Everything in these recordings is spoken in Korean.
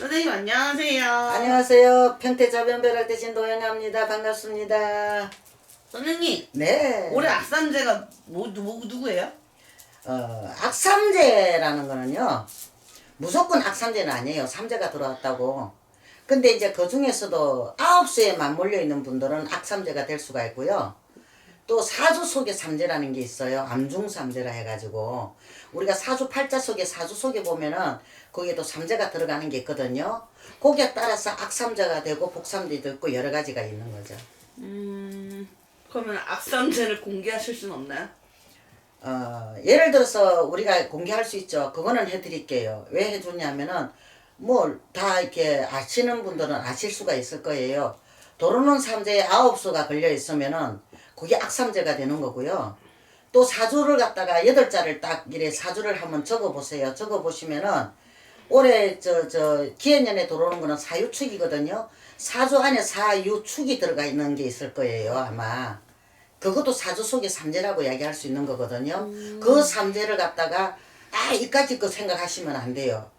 선생님 안녕하세요. 안녕하세요. 평택자 변별할 대신 도영아입니다. 반갑습니다. 선생님 네. 올해 악삼제가 뭐, 누, 뭐 누구예요? 어, 악삼제라는 거는요. 무조건 악삼제는 아니에요. 삼제가 들어왔다고. 근데 이제 그 중에서도 아홉 수에 맞물려 있는 분들은 악삼제가 될 수가 있고요. 또 사주 속에 삼제라는 게 있어요. 암중삼제라 해가지고 우리가 사주 팔자 속에 사주 속에 보면은 거기에 또 삼제가 들어가는 게 있거든요. 거기에 따라서 악삼제가 되고 복삼제도 있고 여러 가지가 있는 거죠. 음 그러면 악삼제를 공개하실 수는 없나요? 어, 예를 들어서 우리가 공개할 수 있죠. 그거는 해드릴게요. 왜 해주냐면은 뭐 다 이렇게 아시는 분들은 아실 수가 있을 거예요. 도로는 삼재에 아홉 수가 걸려 있으면은 그게 악삼재가 되는 거고요. 또 사주를 갖다가 여덟 자를 딱 이래 사주를 한번 적어 보세요. 적어 보시면은 올해 저 저 기해년에 들어오는 거는 사유축이거든요. 사주 안에 사유축이 들어가 있는 게 있을 거예요 아마. 그것도 사주 속의 삼재라고 이야기할 수 있는 거거든요. 그 삼재를 갖다가 아 이까짓 거 생각하시면 안 돼요.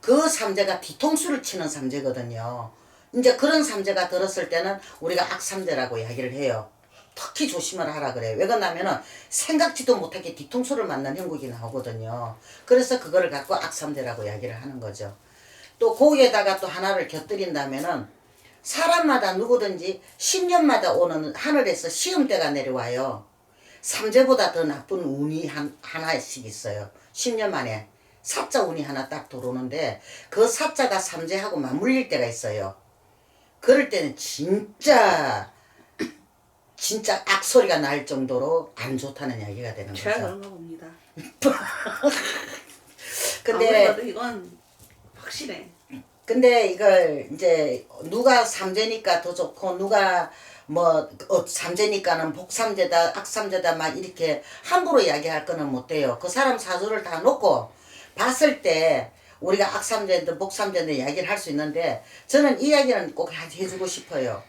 그 삼재가 뒤통수를 치는 삼재거든요. 이제 그런 삼재가 들었을 때는 우리가 악삼재라고 이야기를 해요. 특히 조심을 하라 그래요. 왜 그러냐면은 생각지도 못하게 뒤통수를 맞는 형국이 나오거든요. 그래서 그거를 갖고 악삼재라고 이야기를 하는 거죠. 또 거기에다가 또 하나를 곁들인다면은 사람마다 누구든지 10년마다 오는 하늘에서 시험대가 내려와요. 삼재보다 더 나쁜 운이 한, 하나씩 있어요. 10년 만에. 사자 운이 하나 딱 들어오는데 그 사자가 삼재하고 맞물릴 때가 있어요. 그럴 때는 진짜 진짜 악 소리가 날 정도로 안 좋다는 이야기가 되는 제가 거죠. 그런가 봅니다. 근데 아무래도 이건 확실해. 근데 이걸 이제 누가 삼재니까 더 좋고 누가 뭐 어, 삼재니까는 복삼재다 악삼재다 막 이렇게 함부로 이야기할 거는 못 돼요. 그 사람 사주를 다 놓고 봤을 때 우리가 악삼재든 복삼재든 이야기를 할 수 있는데 저는 이 이야기는 꼭 해- 해주고 싶어요.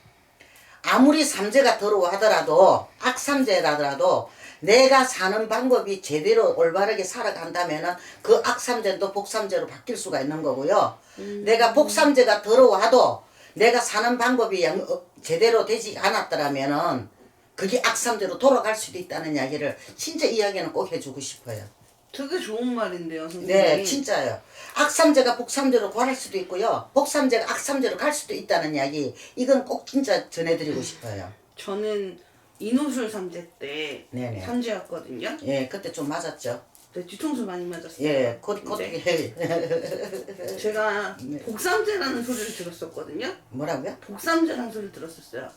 아무리 삼재가 들어와 하더라도 악삼재라더라도 내가 사는 방법이 제대로 올바르게 살아간다면은 그 악삼재도 복삼재로 바뀔 수가 있는 거고요. 내가 복삼재가 들어와도 내가 사는 방법이 양- 어, 제대로 되지 않았더라면은 그게 악삼재로 돌아갈 수도 있다는 이야기를 진짜 이야기는 꼭 해주고 싶어요. 되게 좋은 말인데요, 선생님. 네, 진짜요. 악삼재가 복삼재로 갈 수도 있고요. 복삼재가 악삼재로 갈 수도 있다는 이야기. 이건 꼭 진짜 전해드리고 싶어요. 저는 인호술 삼재 때 네네. 삼재였거든요. 예, 그때 좀 맞았죠. 네, 뒤통수 많이 맞았어요. 예, 곧, 곧, 네. 제가 네. 복삼재라는 소리를 들었었거든요. 뭐라고요? 복삼재라는 소리를 들었었어요.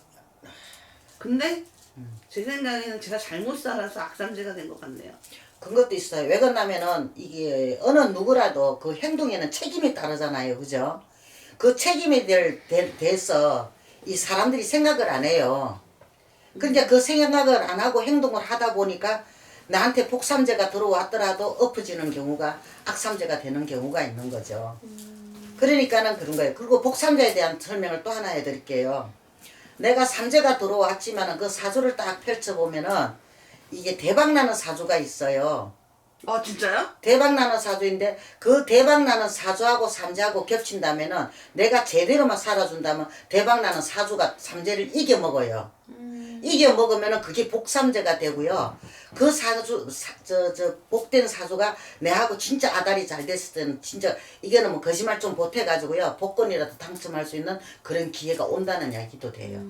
근데 제 생각에는 제가 잘못 살아서 악삼재가 된 것 같네요. 그것도 있어요. 왜 그러냐면은 이게 어느 누구라도 그 행동에는 책임이 따르잖아요. 그죠? 그 책임에 대, 대, 대해서 이 사람들이 생각을 안 해요. 그러니까 그 생각을 안 하고 행동을 하다 보니까 나한테 복삼재가 들어왔더라도 엎어지는 경우가 악삼재가 되는 경우가 있는 거죠. 그러니까는 그런 거예요. 그리고 복삼재에 대한 설명을 또 하나 해드릴게요. 내가 삼재가 들어왔지만은 그 사주를 딱 펼쳐보면은 이게 대박나는 사주가 있어요. 아 진짜요? 대박나는 사주인데 그 대박나는 사주하고 삼재하고 겹친다면은 내가 제대로만 살아준다면 대박나는 사주가 삼재를 이겨먹어요. 이겨 먹으면은 그게 복삼재가 되고요. 그 사주 저저 복된 사주가 내하고 진짜 아다리 잘 됐을 때는 진짜 이거는 뭐 거짓말 좀 보태가지고요 복권이라도 당첨할 수 있는 그런 기회가 온다는 이야기도 돼요.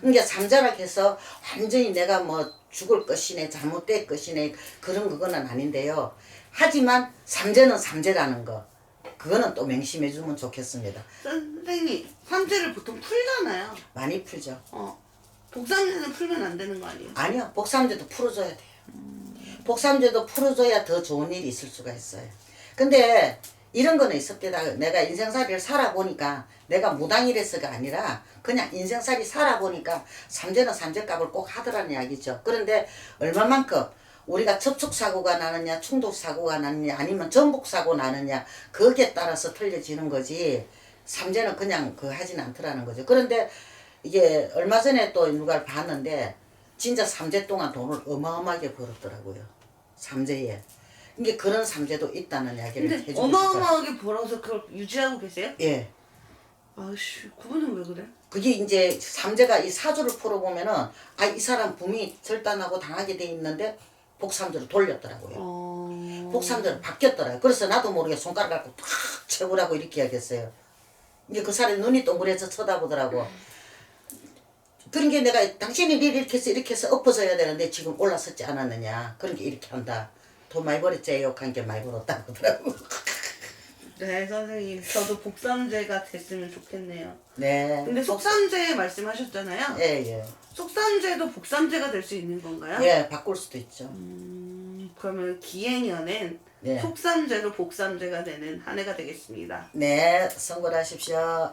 그러니까 삼자락 해서 완전히 내가 뭐 죽을 것이네 잘못될 것이네 그런 그거는 아닌데요. 하지만 삼재는 삼재라는 거 그거는 또 명심해 주면 좋겠습니다. 선생님 삼재를 보통 풀잖아요. 많이 풀죠. 어 복삼재는 풀면 안 되는 거 아니에요? 아니요, 복삼제도 풀어줘야 돼요. 복삼제도 풀어줘야 더 좋은 일이 있을 수가 있어요. 근데 이런 거는 있었겠다. 내가 인생살이를 살아보니까 내가 무당이래서가 아니라 그냥 인생살이 살아보니까 삼재는 삼재값을 꼭 하더라는 이야기죠. 그런데 얼마만큼 우리가 접촉사고가 나느냐, 충돌사고가 나느냐, 아니면 전복사고 나느냐, 거기에 따라서 틀려지는 거지, 삼재는 그냥 그 하진 않더라는 거죠. 그런데 이게 얼마 전에 또 누가를 봤는데, 진짜 삼재 동안 돈을 어마어마하게 벌었더라고요. 삼재에. 이게 그런 삼재도 있다는 이야기를 근데 해주고. 어마어마하게 벌어서 그걸 유지하고 계세요? 예. 아씨 그분은 왜 그래? 그게 이제 삼재가 이 사주를 풀어보면은 아 이 사람 붐이 절단하고 당하게 돼 있는데 복삼재로 돌렸더라고요. 어... 복삼재로 바뀌었더라고요. 그래서 나도 모르게 손가락 갖고 탁 채우라고 이렇게 해야겠어요. 이게 그 사람이 눈이 동그래서 쳐다보더라고. 그런 게 내가 당신이 이렇게 해서 이렇게 해서 엎어져야 되는데 지금 올라섰지 않았느냐. 그런 게 이렇게 한다. 돈 많이 벌었지 욕한 게 많이 벌었다고 하더라고. 네 선생님 저도 복삼제가 됐으면 좋겠네요. 네. 근데 속삼제 말씀하셨잖아요. 예, 예. 속삼제도 복삼제가 될 수 있는 건가요? 예, 바꿀 수도 있죠. 음, 그러면 기행년엔 네. 속삼제도 복삼제가 되는 한 해가 되겠습니다. 네, 선고하십시오.